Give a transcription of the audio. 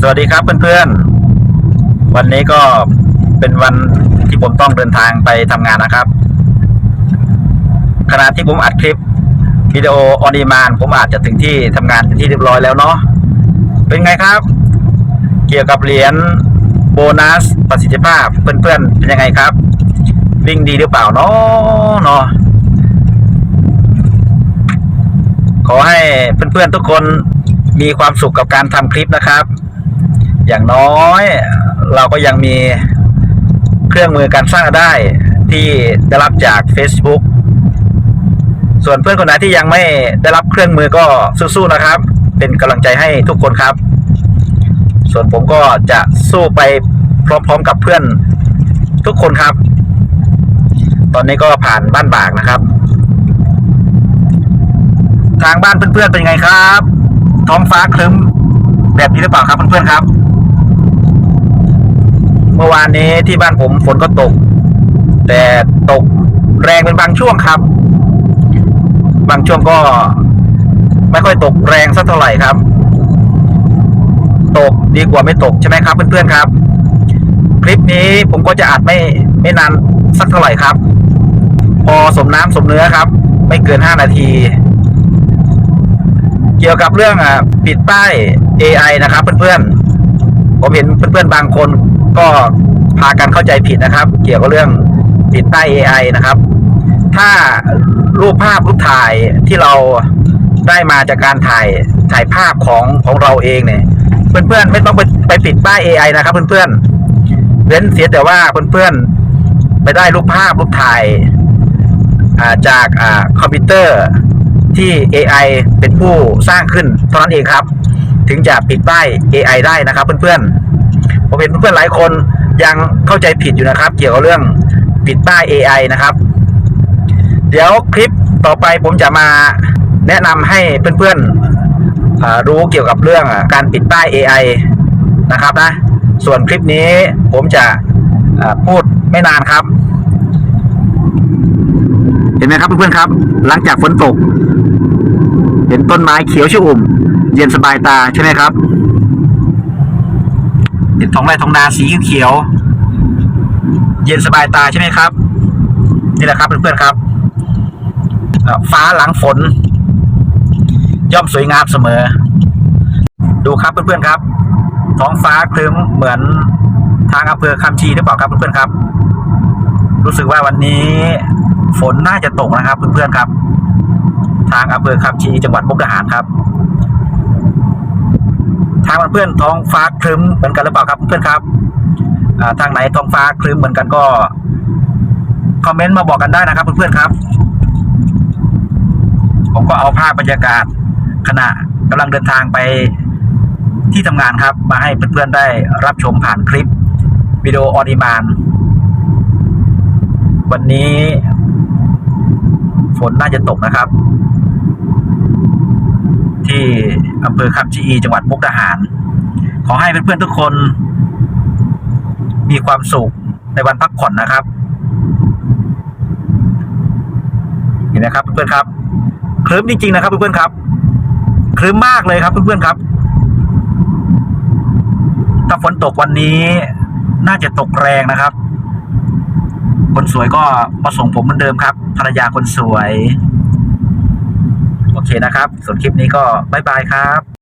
สวัสดีครับเพื่อนๆ วันนี้ก็เป็นวันที่ผมต้องเดินทางไปทำงานนะครับ ขณะที่ผมอัดคลิปวิดีโอออนดีมานผมอาจจะถึงที่ทำงานที่เรียบร้อยแล้วเนาะ เป็นไงครับ เกี่ยวกับเหรียญโบนัสประสิทธิภาพ เพื่อนๆ เป็นยังไงครับ วิ่งดีหรือเปล่าเนาะเนาะขอให้เพื่อนๆทุกคนมีความสุขกับการทำคลิปนะครับ อย่างน้อย เราก็ยังมีเครื่องมือการสร้างได้ที่ได้รับจาก Facebook ส่วนเพื่อนคนไหนที่ยังไม่ได้รับเครื่องมือก็สู้ๆนะครับ เป็นกำลังใจให้ทุกคนครับ ส่วนผมก็จะสู้ไปพร้อมๆกับเพื่อนทุกคนครับ ตอนนี้ก็ผ่านบ้านบากนะครับ ทางบ้านเพื่อนๆเป็นไงครับ ท้องฟ้าครึ้มแบบนี้หรือเปล่าครับเพื่อนๆครับ เมื่อวานนี้ที่บ้านผมฝนก็ตก แต่ตกแรงเป็นบางช่วงครับ บางช่วงก็ไม่ค่อยตกแรงสักเท่าไหร่ครับ ตกดีกว่าไม่ตกใช่ไหมครับ เพื่อนๆครับ คลิปนี้ผมก็จะอัดไม่ไม่นานสักเท่าไหร่ครับ พอสมน้ำสมเนื้อครับ ไม่เกินห้านาที เกี่ยวกับเรื่องอะปิดป้าย AI นะครับ เพื่อนๆผมเห็นเพื่อนๆบางคน ก็พากันเข้าใจผิดนะครับ เกี่ยวกับเรื่องปิดป้าย AI นะครับ ถ้ารูปภาพรูปถ่ายที่เราได้มาจากการถ่ายถ่ายภาพของของเราเองเนี่ย เพื่อนๆไม่ต้องไปไปปิดป้าย AI นะครับ เพื่อนๆเว้นเสียแต่ว่าเพื่อนๆไปได้รูปภาพรูปถ่ายาจากอาคอมพิวเตอร์ที่ AI เป็นผู้สร้างขึ้นเท่านั้นเองครับ ถึงจะปิดป้าย AI ได้นะครับเพื่อนๆ ผมเห็นเพื่อนหลายคนยังเข้าใจผิดอยู่นะครับ เกี่ยวกับเรื่องปิดป้าย AI นะครับ เดี๋ยวคลิปต่อไปผมจะมาแนะนำให้เพื่อนๆรู้เกี่ยวกับเรื่องการปิดป้าย AI นะครับนะ ส่วนคลิปนี้ผมจะพูดไม่นานครับ เห็นไหมครับเพื่อนๆครับ หลังจากฝนตก เห็นต้นไม้เขียวชุ่มเย็นสบายตาใช่ไหมครับ เห็นท้องไร่ท้องนาสีเขียว เย็นสบายตาใช่ไหมครับ นี่แหละครับเพื่อนๆครับ ฟ้าหลังฝน ย่อมสวยงามเสมอ ดูครับเพื่อนๆครับ ท้องฟ้าครึ้มเหมือนทางอำเภอคำชีหรือเปล่าครับเพื่อนๆครับ รู้สึกว่าวันนี้ฝนน่าจะตกนะครับเพื่อนๆครับ ทางอำเภอคำชีจังหวัดมุกดาหารครับ เพื่อนท้องฟ้าครึ้มเหมือนกันหรือเปล่าครับเพื่อนครับทางไหนท้องฟ้าครึ้มเหมือนกันก็คอมเมนต์มาบอกกันได้นะครับเพื่อนๆครับ ผมก็เอาภาพบรรยากาศขณะกำลังเดินทางไปที่ทำงานครับ มาให้เพื่อนๆได้รับชมผ่านคลิปวิดีโอออนดีมานวันนี้ฝนน่าจะตกนะครับ ที่อำเภอคำชะอีจังหวัดมุกดาหาร ขอให้เพื่อนๆทุกคน มีความสุขในวันพักผ่อนนะครับเห็นนะครับเพื่อนๆครับคลึ้มจริงๆนะครับเพื่อนๆครับคลึ้มมากเลยครับเพื่อนๆครับ ถ้าฝนตกวันนี้น่าจะตกแรงนะครับ คนสวยก็มาส่งผมเหมือนเดิมครับ ภรรยาคนสวย โอเคนะครับส่วนคลิปนี้ก็บายบายครับ